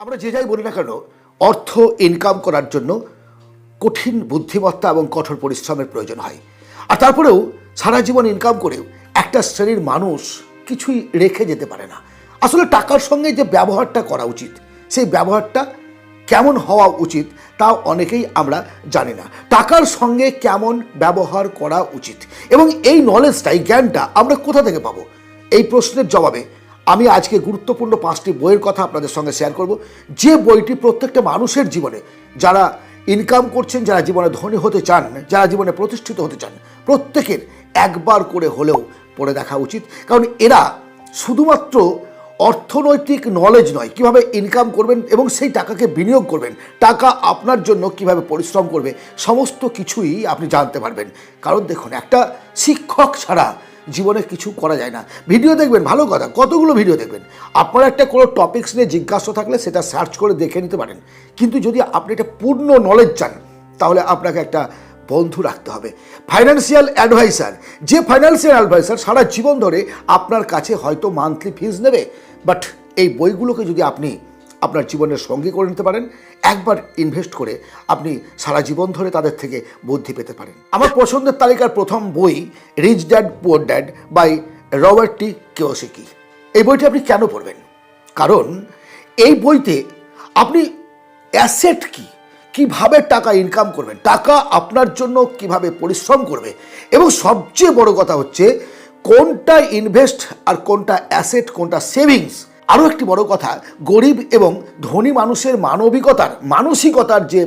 আমরা যে যাই বলি না কেন, অর্থ ইনকাম করার জন্য কঠিন বুদ্ধিমত্তা এবং কঠোর পরিশ্রমের প্রয়োজন হয়। আর তারপরেও সারা জীবন ইনকাম করেও একটা শ্রেণির মানুষ কিছুই রেখে যেতে পারে না। আসলে টাকার সঙ্গে যে ব্যবহারটা করা উচিত, সেই ব্যবহারটা কেমন হওয়া উচিত তা অনেকেই আমরা জানি না। টাকার সঙ্গে কেমন ব্যবহার করা উচিত? এবং এই নলেজটা এই জ্ঞানটা আমরা কোথা থেকে পাবো? এই প্রশ্নের জবাবে আমি আজকে গুরুত্বপূর্ণ পাঁচটি বইয়ের কথা আপনাদের সঙ্গে শেয়ার করব। যে বইটি প্রত্যেকটা মানুষের জীবনে, যারা ইনকাম করছেন, যারা জীবনে ধনী হতে চান, যারা জীবনে প্রতিষ্ঠিত হতে চান, প্রত্যেকের একবার করে হলেও পড়ে দেখা উচিত। কারণ এরা শুধুমাত্র অর্থনৈতিক নলেজ নয়, কীভাবে ইনকাম করবেন এবং সেই টাকাকে বিনিয়োগ করবেন, টাকা আপনার জন্য কীভাবে পরিশ্রম করবে, সমস্ত কিছুই আপনি জানতে পারবেন। কারণ দেখুন, একটা শিক্ষক ছাড়া জীবনে কিছু করা যায় না। ভিডিও দেখবেন, ভালো কথা, কতগুলো ভিডিও দেখবেন। আপনার একটা কোনো টপিক্স নিয়ে জিজ্ঞাসা থাকলে সেটা সার্চ করে দেখে নিতে পারেন। কিন্তু যদি আপনি একটা পূর্ণ নলেজ চান, তাহলে আপনাকে একটা বন্ধু রাখতে হবে। ফাইন্যান্সিয়াল অ্যাডভাইসার যে ফাইন্যান্সিয়াল অ্যাডভাইসার সারা জীবন ধরে আপনার কাছে হয়তো মান্থলি ফিজ নেবে বাট এই বইগুলোকে যদি আপনি আপনার জীবনের সঙ্গী করে নিতে পারেন একবার ইনভেস্ট করে আপনি সারা জীবন ধরে তাদের থেকে বুদ্ধি পেতে পারেন। আমার পছন্দের তালিকার প্রথম বই rich dad poor dad by Robert T Kiyosaki এই বইটি আপনি কেন পড়বেন? কারণ এই বইতে আপনি অ্যাসেট কি? কীভাবে টাকা ইনকাম করবেন? টাকা আপনার জন্য কীভাবে পরিশ্রম করবে? এবং সবচেয়ে বড় কথা হচ্ছে, কোনটা ইনভেস্ট আর কোনটা অ্যাসেট কোনটা সেভিংস আরও একটি বড় কথা, গরিব এবং ধনী মানুষের মানবিকতার, মানসিকতার যে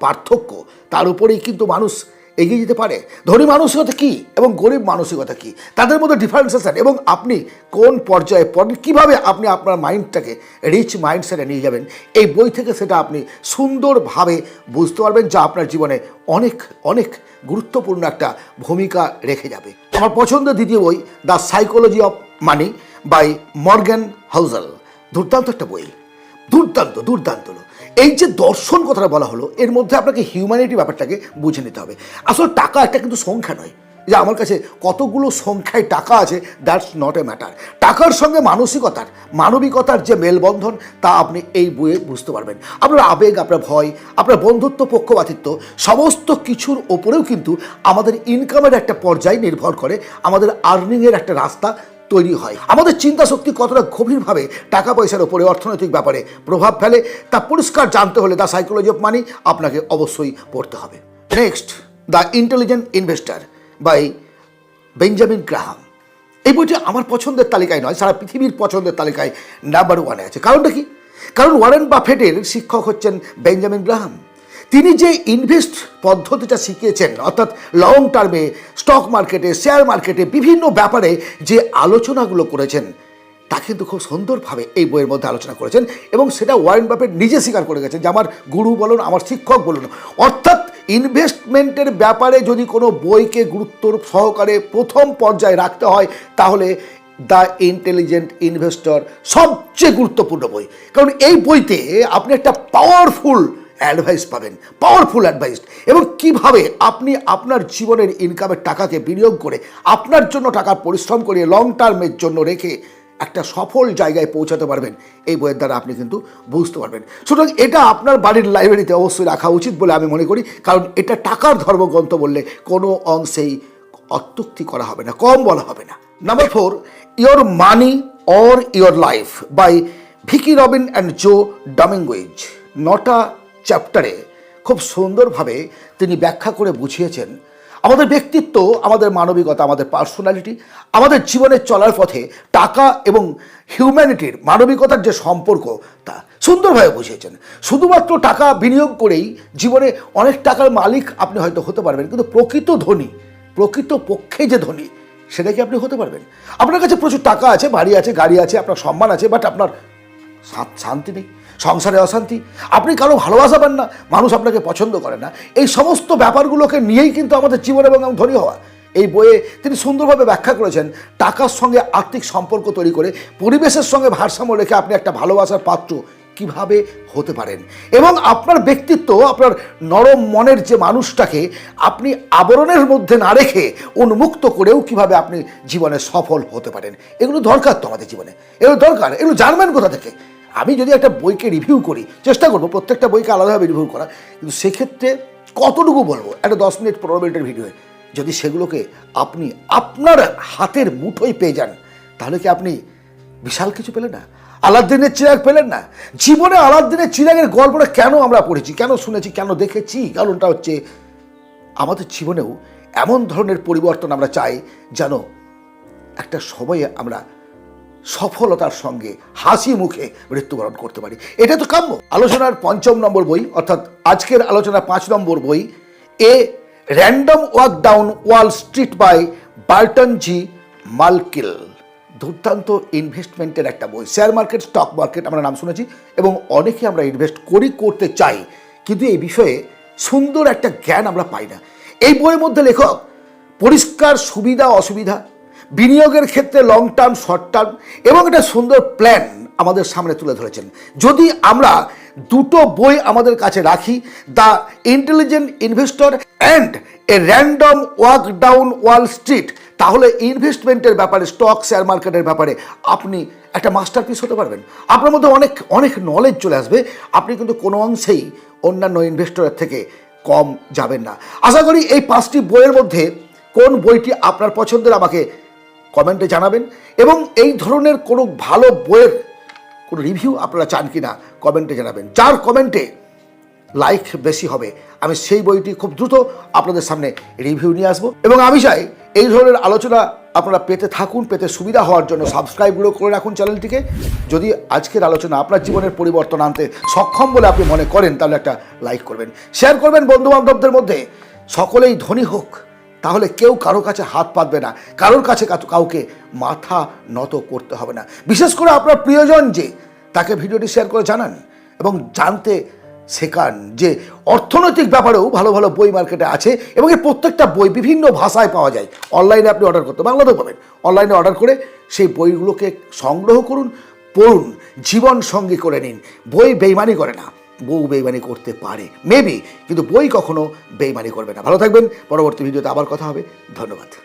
পার্থক্য, তার উপরেই কিন্তু মানুষ এগিয়ে যেতে পারে। ধনী মানসিকতা কী এবং গরিব মানসিকতা কী? তাদের মধ্যে ডিফারেন্সেশন এবং আপনি কোন পর্যায়ে পড়েন কীভাবে আপনি আপনার মাইন্ডটাকে রিচ মাইন্ডসেটে নিয়ে যাবেন? এই বই থেকে সেটা আপনি সুন্দরভাবে বুঝতে পারবেন, যা আপনার জীবনে অনেক অনেক গুরুত্বপূর্ণ একটা ভূমিকা রেখে যাবে। আমার পছন্দের দ্বিতীয় বই the psychology of money by Morgan Housel দুর্দান্ত একটা বই। দুর্দান্ত দুর্দান্ত। এই যে দর্শন কথাটা বলা হলো, এর মধ্যে আপনাকে হিউম্যানিটি ব্যাপারটাকে বুঝে নিতে হবে। আসলে টাকা একটা কিন্তু সংখ্যা নয়। যে আমার কাছে কতগুলো সংখ্যায় টাকা আছে দ্যাটস নট এ ম্যাটার টাকার সঙ্গে মানসিকতার, মানবিকতার যে মেলবন্ধন, তা আপনি এই বইয়ে বুঝতে পারবেন। আপনার আবেগ, আপনার ভয়, আপনার বন্ধুত্ব, পক্ষপাতিত্ব, সমস্ত কিছুর ওপরেও কিন্তু আমাদের ইনকামের একটা পর্যায় নির্ভর করে, আমাদের আর্নিংয়ের একটা রাস্তা তৈরি হয়। আমাদের চিন্তা শক্তি কতটা গভীরভাবে টাকা পয়সার উপরে অর্থনৈতিক ব্যাপারে প্রভাব ফেলে, তা পরিষ্কার জানতে হলে দ্য সাইকোলজি অফ মানি আপনাকে অবশ্যই পড়তে হবে। Next the intelligent investor by Benjamin Graham এই বইটি আমার পছন্দের তালিকায় নয়, সারা পৃথিবীর পছন্দের তালিকায় নাম্বার ওয়ানে আছে। কারণটা কি? কারণ ওয়ারেন বাফেটের শিক্ষক হচ্ছেন বেঞ্জামিন গ্রাহাম তিনি যে ইনভেস্ট পদ্ধতিটা শিখিয়েছেন, অর্থাৎ লং টার্মে স্টক মার্কেটে শেয়ার মার্কেটে বিভিন্ন ব্যাপারে যে আলোচনাগুলো করেছেন, তা কিন্তু খুব সুন্দরভাবে এই বইয়ের মধ্যে আলোচনা করেছেন এবং সেটা ওয়ারেন বাফেট নিজে স্বীকার করে গেছেন যে আমার গুরু বলুন, আমার শিক্ষক বলুন। অর্থাৎ ইনভেস্টমেন্টের ব্যাপারে যদি কোনো বইকে গুরুত্ব সহকারে প্রথম পর্যায়ে রাখতে হয়, তাহলে দ্য ইন্টেলিজেন্ট ইনভেস্টর সবচেয়ে গুরুত্বপূর্ণ বই। কারণ এই বইতে আপনি একটা পাওয়ারফুল অ্যাডভাইস পাবেন পাওয়ারফুল অ্যাডভাইস এবং কীভাবে আপনি আপনার জীবনের ইনকামের টাকাকে বিনিয়োগ করে আপনার জন্য টাকা পরিশ্রম করিয়ে লং টার্মের জন্য রেখে একটা সফল জায়গায় পৌঁছাতে পারবেন, এই বইয়ের দ্বারা আপনি কিন্তু বুঝতে পারবেন। সুতরাং এটা আপনার বাড়ির লাইব্রেরিতে অবশ্যই রাখা উচিত বলে আমি মনে করি, কারণ এটা টাকার ধর্মগ্রন্থ বললে কোনো অংশেই অত্যুক্তি করা হবে না, কম বলা হবে না। Number four your money or your life by Vicki Robin and Joe Dominguez নটা চ্যাপ্টারে খুব সুন্দরভাবে তিনি ব্যাখ্যা করে বুঝিয়েছেন আমাদের ব্যক্তিত্ব, আমাদের মানবিকতা, আমাদের পার্সোনালিটি আমাদের জীবনে চলার পথে টাকা এবং হিউম্যানিটির মানবিকতার যে সম্পর্ক, তা সুন্দরভাবে বুঝিয়েছেন। শুধুমাত্র টাকা বিনিয়োগ করেই জীবনে অনেক টাকার মালিক আপনি হয়তো হতে পারবেন, কিন্তু প্রকৃত ধনী, প্রকৃত পক্ষে যে ধনী, সেটা কি আপনি হতে পারবেন? আপনার কাছে প্রচুর টাকা আছে, বাড়ি আছে, গাড়ি আছে, আপনার সম্মান আছে বাট আপনার শান্তি নেই। সংসারে অশান্তি। আপনি কারও ভালোবাসা পান না, মানুষ আপনাকে পছন্দ করে না। এই সমস্ত ব্যাপারগুলোকে নিয়েই কিন্তু আমাদের জীবন এবং ধনী হওয়া। এই বইয়ে তিনি সুন্দরভাবে ব্যাখ্যা করেছেন, টাকার সঙ্গে আর্থিক সম্পর্ক তৈরি করে, পরিবেশের সঙ্গে ভারসাম্য রেখে আপনি একটা ভালোবাসার পাত্র কীভাবে হতে পারেন? এবং আপনার ব্যক্তিত্ব, আপনার নরম মনের যে মানুষটাকে আপনি আবরণের মধ্যে না রেখে উন্মুক্ত করেও কীভাবে আপনি জীবনে সফল হতে পারেন? এগুলো দরকার তো আমাদের জীবনে। এগুলো দরকার। এগুলো জানবেন কোথা থেকে? আমি যদি একটা বইকে রিভিউ করি, চেষ্টা করব প্রত্যেকটা বইকে আলাদাভাবে রিভিউ করা কিন্তু সেক্ষেত্রে কতটুকু বলব? একটা দশ মিনিট, পনেরো মিনিটের ভিডিওয়ে যদি সেগুলোকে আপনি আপনার হাতের মুঠোয় পেয়ে যান, তাহলে কি আপনি বিশাল কিছু পেলেন না? আলাদ্দিনের চিরাগ পেলেন না? জীবনে আলাদ্দিনের চিরাগের গল্পটা কেন আমরা পড়েছি? কেন শুনেছি? কেন দেখেছি? কারণটা হচ্ছে, আমাদের জীবনেও এমন ধরনের পরিবর্তন আমরা চাই যেন একটা সময়ে আমরা সফলতার সঙ্গে, হাসি মুখে মৃত্যুবরণ করতে পারি। এটা তো কাম্য। আলোচনার পঞ্চম নম্বর বই, অর্থাৎ আজকের আলোচনা পাঁচ নম্বর বই, a random walk down Wall Street by Burton G Malkiel দুর্দান্ত ইনভেস্টমেন্টের একটা বই। শেয়ার মার্কেট স্টক মার্কেট আমরা নাম শুনেছি, এবং অনেকে আমরা ইনভেস্ট করি, করতে চাই। কিন্তু এই বিষয়ে সুন্দর একটা জ্ঞান আমরা পাই না। এই বইয়ের মধ্যে লেখক, পরিষ্কার সুবিধা, অসুবিধা বিনিয়োগের ক্ষেত্রে লং টার্ম শর্ট টার্ম এবং একটা সুন্দর প্ল্যান আমাদের সামনে তুলে ধরেছেন। যদি আমরা দুটো বই আমাদের কাছে রাখি the intelligent investor and a random walk down Wall Street তাহলে ইনভেস্টমেন্টের ব্যাপারে স্টক শেয়ার মার্কেটের ব্যাপারে আপনি একটা মাস্টারপিস হতে পারবেন। আপনার মধ্যে অনেক অনেক নলেজ চলে আসবে। আপনি কিন্তু কোনো অংশেই অন্যান্য ইনভেস্টরের থেকে কম যাবেন না। আশা করি এই পাঁচটি বইয়ের মধ্যে কোন বইটি আপনার পছন্দের আমাকে কমেন্টে জানাবেন। এবং এই ধরনের কোনো ভালো বইয়ের কোনো রিভিউ আপনারা চান কি না কমেন্টে জানাবেন। যার কমেন্টে লাইক বেশি হবে, আমি সেই বইটি খুব দ্রুত আপনাদের সামনে রিভিউ নিয়ে আসব। এবং আমি চাই এই ধরনের আলোচনা আপনারা পেতে থাকুন, পেতে সুবিধা হওয়ার জন্য সাবস্ক্রাইবগুলো করে রাখুন চ্যানেলটিকে। যদি আজকের আলোচনা আপনার জীবনের পরিবর্তন আনতে সক্ষম বলে আপনি মনে করেন, তাহলে একটা লাইক করবেন। শেয়ার করবেন বন্ধু বান্ধবদের মধ্যে। সকলেই ধনী হোক। তাহলে কেউ কারও কাছে হাত পাতবে না। কারোর কাছে কাউ- কাউকে মাথা নত করতে হবে না। বিশেষ করে আপনার প্রিয়জন যে, তাকে ভিডিওটি শেয়ার করে জানান এবং জানতে শেখান যে, অর্থনৈতিক ব্যাপারেও ভালো ভালো বই মার্কেটে আছে এবং এই প্রত্যেকটা বই বিভিন্ন ভাষায় পাওয়া যায়। অনলাইনে আপনি অর্ডার করতে বাংলাতেও পাবেন। অনলাইনে অর্ডার করে সেই বইগুলোকে সংগ্রহ করুন, পড়ুন, জীবন সঙ্গী করে নিন। বই বেইমানি করে না। বউ বেইমানি করতে পারে। মেবি কিন্তু বই কখনো বেইমানি করবে না। ভালো থাকবেন, পরবর্তী ভিডিওতে আবার কথা হবে। ধন্যবাদ।